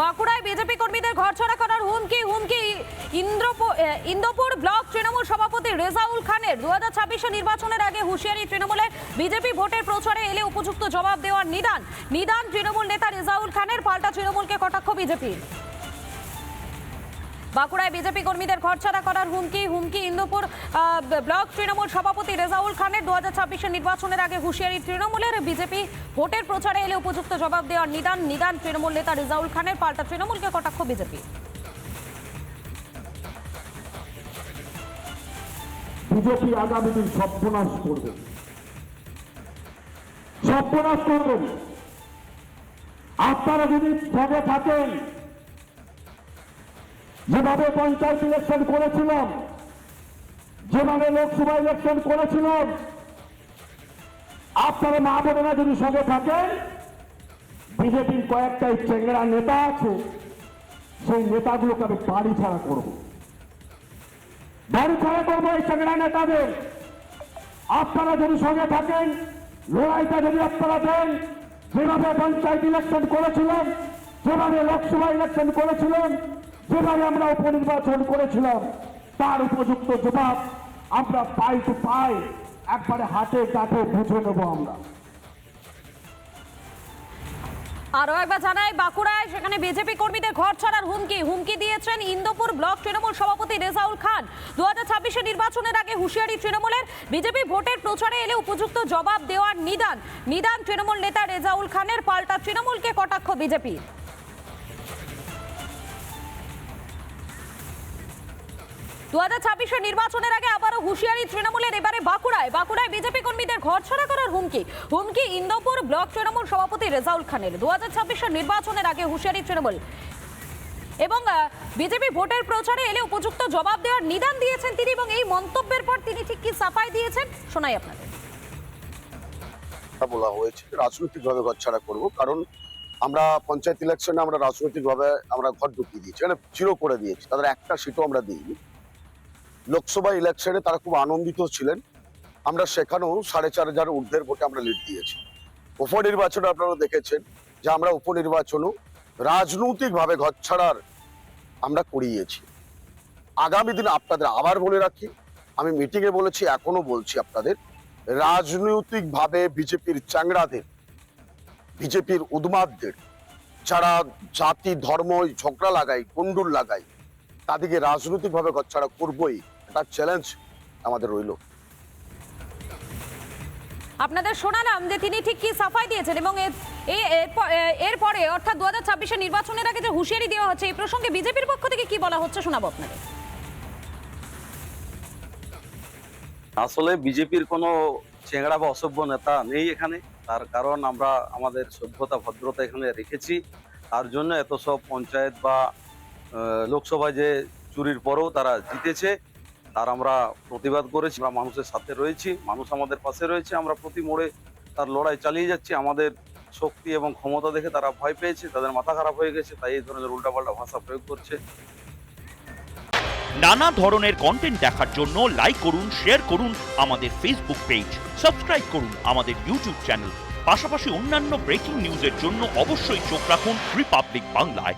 বাঁকুড়ায় বিজেপি কর্মীদের ঘর ছড়া করার হুমকি হুমকি ইন্দ্রপুর ব্লক তৃণমূল সভাপতি রেজাউল খানের। দু হাজার নির্বাচনের আগে হুঁশিয়ারি তৃণমূলের বিজেপি ভোটের প্রচারে এলে উপযুক্ত জবাব দেওয়ার নিদান। নিদান তৃণমূল নেতা রেজাউল খানের, পাল্টা তৃণমূলকে কটাক্ষ বিজেপি বাঁকুড়ায় বিজেপি কর্মীদের ঘরছাড়া করার হুমকি হুমকি ইন্দুপুর ব্লক তৃণমূল সভাপতি রেজাউল খানের। দু হাজার নির্বাচনের আগে হুঁশিয়ারি তৃণমূলের। বিজেপি ভোটের প্রচারে এলে উপযুক্ত জবাব দেওয়ার নিদান নিদান তৃণমূল নেতা রেজাউল খানের। পাল্টা তৃণমূলকে কটাক্ষ বিজেপি। বিজেপি আগামী দিন সর্বনাশ করবে। সর্বনাশ করবেন আপনারা যদি থাকেন যেভাবে পঞ্চায়েত ইলেকশন করেছিলাম, যেভাবে লোকসভা ইলেকশন করেছিলাম, আপনারা মা বোনেরা যদি সঙ্গে থাকেন, বিজেপির কয়েকটা চেংড়া নেতা আছে, সেই নেতাগুলোকে আমি বাড়ি ছাড়া করব। বাড়ি ছাড়া করব এই চেংড়া নেতাদের। আপনারা যদি সঙ্গে থাকেন, লড়াইটা যদি আপনারা দেন, যেভাবে পঞ্চায়েত ইলেকশন করেছিলেন যেভাবে লোকসভা ইলেকশন করেছিলাম যেভাবে আমরা উপনির্বাচন করেছিলাম, তার উপযুক্ত জবাব আমরা পাই টু পাই, একবারে হাতে কাঠে বুঝে নেব আমরা। আরও একবার জানাই, বাঁকুড়ায় সেখানে বিজেপি কর্মীদের ঘর ছাড়ার হুমকি। হুমকি দিয়েছেন ইন্দোপুর ব্লক তৃণমূল সভাপতি রেজাউল খান। দু হাজার নির্বাচনের আগে হুঁশিয়ারি তৃণমূলের। বিজেপি ভোটের প্রচারে এলে উপযুক্ত জবাব দেওয়ার নিদান। নিদান তৃণমূল নেতা রেজাউল খানের, পাল্টা তৃণমূলকে কটাক্ষ বিজেপি দু হাজার ছাব্বিশের নির্বাচনের আগে আবারও হুঁশিয়ারি তৃণমূলের এবারে বাঁকুড়ায়। বাঁকুড়ায় বিজেপি কর্মীদের ঘরছড়া করার হুমকি। হুমকি ইন্দোপুর ব্লক তৃণমূল সভাপতি রেজাউল খানের। দু হাজার ছাব্বিশের নির্বাচনের আগে হুঁশিয়ারি তৃণমূল। এবং বিজেপি ভোটের প্রচারে এলে উপযুক্ত জবাব দেওয়ার নিদান দিয়েছেন তিনি এবং এই মন্তব্যের পর তিনি ঠিক কি সাফাই দিয়েছেন, শোনাই আপনাদের। বলা হয়েছে, রাজনৈতিকভাবে ঘর ছাড়া করব। কারণ আমরা পঞ্চায়েত ইলেকশনে আমরা রাজনৈতিকভাবে আমরা ঘর ঢুকিয়ে দিয়েছি মানে জিরো করে দিয়েছি। তাদের একটা সিটও আমরা দিইনি। লোকসভা ইলেকশনে তারা খুব আনন্দিত ছিলেন। আমরা সেখানেও সাড়ে চার হাজার ঊর্ধ্বের ভোটে আমরা লিড দিয়েছি। উপনির্বাচনে আপনারা দেখেছেন যে আমরা উপনির্বাচনও রাজনৈতিকভাবে ঘর ছাড়ার আমরা করিয়েছি। আগামী দিনে আপনাদের আবার বলে রাখি, আমি মিটিংয়ে বলেছি এখনও বলছি আপনাদের, রাজনৈতিকভাবে বিজেপির চাংড়াদের বিজেপির উদ্মাদদের, যারা জাতি, ধর্ম, ঝগড়া লাগায়, কুণ্ডুল লাগায়, তাদেরকে রাজনৈতিকভাবে গচ্ছাড়া করবই এটা চ্যালেঞ্জ আমাদের রইল। আপনাদের শোনালাম যে তিনি ঠিক কি সাফাই দিয়েছেন এবং এরপরে অর্থাৎ দু হাজার ছাব্বিশের নির্বাচনের আগে যে হুঁশিয়ারি দেওয়া হচ্ছে এই প্রসঙ্গে বিজেপির পক্ষ থেকে কি বলা হচ্ছে শোনাবো আপনাদের? আসলে বিজেপির কোনো চেংড়া বা অসভ্য নেতা নেই এখানে। তার কারণ আমরা আমাদের সভ্যতা ভদ্রতা এখানে রেখেছি। তার জন্য এত সব পঞ্চায়েত বা আহ, লোকসভায় যে চুরির পরেও তারা জিতেছে। তার আমরা প্রতিবাদ করেছি, আমরা মানুষের সাথে রয়েছি, মানুষ আমাদের পাশে রয়েছে, আমরা প্রতি মোড়ে তার লড়াই চালিয়ে যাচ্ছি, আমাদের শক্তি এবং ক্ষমতা দেখে তারা ভয় পেয়েছে, তাদের মাথা খারাপ হয়ে গেছে, তাই এই ধরনের উল্টাপাল্টা ভাষা প্রয়োগ করছে। নানা ধরনের কন্টেন্ট দেখার জন্য লাইক করুন শেয়ার করুন আমাদের ফেসবুক পেজ সাবস্ক্রাইব করুন আমাদের ইউটিউব চ্যানেল পাশাপাশি অন্যান্য ব্রেকিং নিউজের জন্য অবশ্যই চোখ রাখুন রিপাবলিক বাংলায়